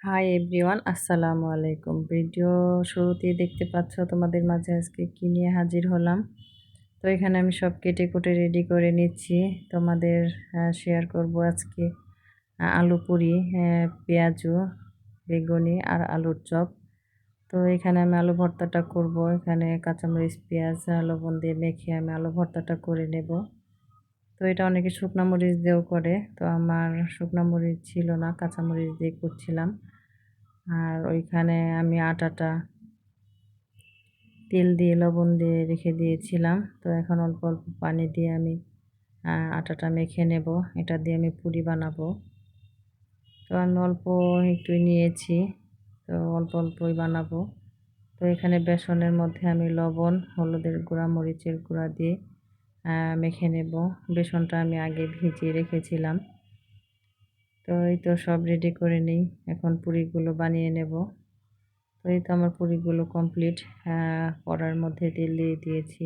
Hi everyone আসসালামু আলাইকুম video শুরুতেই দেখতে পাচ্ছ তোমাদের মাঝে আজকে কী নিয়ে হাজির হলাম। তো এখানে আমি সব কেটে কুটে রেডি করে নিচ্ছি। তোমাদের শেয়ার করব আজকে আলু পুরি পেঁয়াজু, বেগুনি আর আলুর চপ। তো এখানে আমি আলু ভর্তাটা করব। এখানে কাঁচামরিচ, পেঁয়াজ, লবণ দিয়ে মেখে আমি আলু ভর্তাটা করে নেব। তো এটা অনেকে শুকনো মরিচ দিয়েও করে। তো আমার শুকনো মরিচ ছিল না, কাঁচা মরিচ দিয়ে করছিলাম। আর ওইখানে আমি আটাটা তেল দিয়ে, লবণ দিয়ে রেখে দিয়েছিলাম। তো এখন অল্প অল্প পানি দিয়ে আমি আটাটা মেখে নেব। এটা দিয়ে আমি পুরি বানাবো। তো আমি অল্প একটু নিয়েছি। তো অল্প অল্পই বানাবো। তো এখানে বেসনের মধ্যে আমি লবণ, হলুদের গুঁড়া, মরিচের গুঁড়া দিয়ে মেখে নেব। বেসনটা আমি আগে ভিজিয়ে রেখেছিলাম। তো এই তো সব রেডি করে নিই। এখন পুরিগুলো বানিয়ে নেব। তো এই তো আমার পুরিগুলো কমপ্লিট করার মধ্যে তেল দিয়ে দিয়েছি।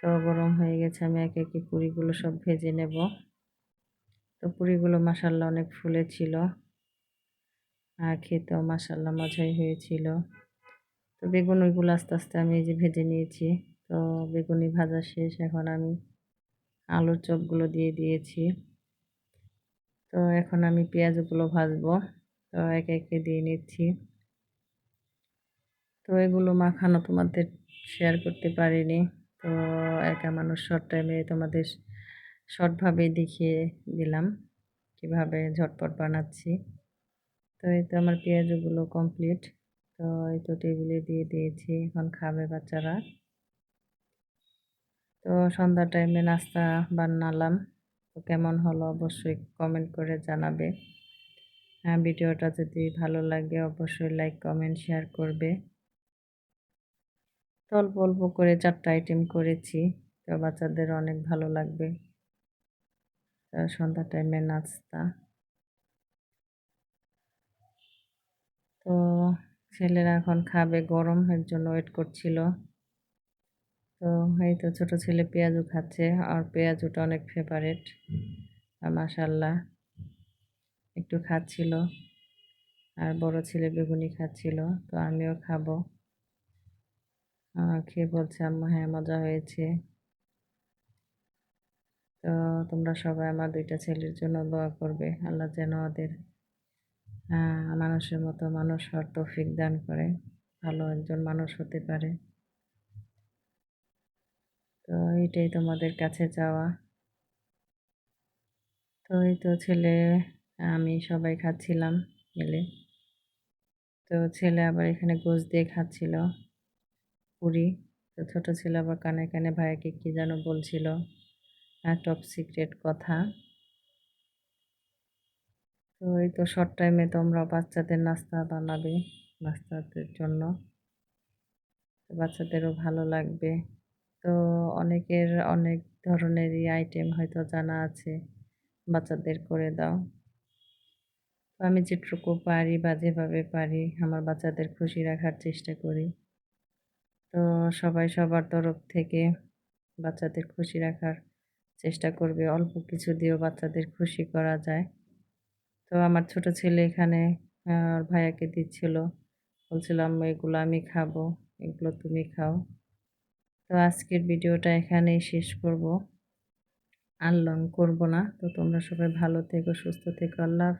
তো গরম হয়ে গেছে, আমি একে একে পুরিগুলো সব ভেজে নেব। তো পুরিগুলো মাসাল্লা অনেক ফুলে ছিল আর খেতেও মাসাল্লা মজাই হয়েছিল। তো বেগুন ওইগুলো আস্তে আস্তে আমি এই যে ভেজে নিয়েছি। তো বেগুনি ভাজা শেষ, এখন আমি আলুর চপগুলো দিয়ে দিয়েছি। তো এখন আমি পেঁয়াজগুলো ভাজবো, তো একে একে দিয়ে নিচ্ছি। তো এগুলো মাখানো তোমাদের শেয়ার করতে পারিনি, তো একা মানুষ শর্ট টাইমে তোমাদের শর্টভাবে দেখিয়ে দিলাম, কীভাবে ঝটপট বানাচ্ছি। তো এই তো আমার পেঁয়াজগুলো কমপ্লিট তো এই তো টেবিলে দিয়ে দিয়েছি, এখন খাবে বাচ্চারা। তো সন্ধ্যা টাইমে নাস্তা বানালাম। তো কেমন হলো অবশ্যই কমেন্ট করে জানাবে। হ্যাঁ ভিডিওটা যদি ভালো লাগে অবশ্যই লাইক কমেন্ট শেয়ার করবে। তো অল্প অল্প করে চারটা আইটেম করেছি। তো বাচ্চাদের অনেক ভালো লাগবে। সন্ধ্যা টাইমে নাস্তা। তো ছেলেরা এখন খাবে, গরম এর জন্য ওয়েট করছিল। তো এই তো ছোটো ছেলে পেঁয়াজু খাচ্ছে আর পেঁয়াজুটা অনেক ফেভারেট মাসাল্লাহ একটু খাচ্ছিল আর বড় ছেলে বেগুনি খাচ্ছিল, তো আমিও খাব। খেয়ে বলছে, আম্মা হ্যাঁ মজা হয়েছে। তো তোমরা সবাই আমার দুইটা ছেলের জন্য দোয়া করবে, আল্লাহ যেন ওদের মানুষের মতো মানুষ হওয়ার তৌফিক দান করে, ভালো একজন মানুষ হতে পারে। তো এইটাই তোমাদের কাছে যাওয়া তো এই তো ছেলে, আমি সবাই খাচ্ছিলাম মিলে। তো ছেলে আবার এখানে গোছ দিয়ে খাচ্ছিল পুরি। তো ছোটো ছেলে আবার কানে কানে ভাইকে কী যেন বলছিল টপ সিক্রেট কথা। তো এই তো শর্ট টাইমে তোমরা বাচ্চাদের নাস্তা বানাবে বাচ্চাদের জন্য। বাচ্চাদেরও ভালো লাগবে। তো অনেকের অনেক ধরনেরই আইটেম হয়তো জানা আছে, বাচ্চাদের করে দাও। তো আমি যেটুকু পারি বা যেভাবে পারি, আমার বাচ্চাদের খুশি রাখার চেষ্টা করি। তো সবাই সবার তরফ থেকে বাচ্চাদের খুশি রাখার চেষ্টা করবে। অল্প কিছু দিয়েও বাচ্চাদের খুশি করা যায়। তো আমার ছোট ছেলে এখানে ভাইয়াকে দিচ্ছিল। বলছিলাম এগুলো আমি খাব। এগুলো তুমি খাও। তো আজকের ভিডিওটা এখানেই শেষ করব। আর লং করব না। তো তোমরা সবাই ভালো থেকো, সুস্থ থেকো। আল্লাহ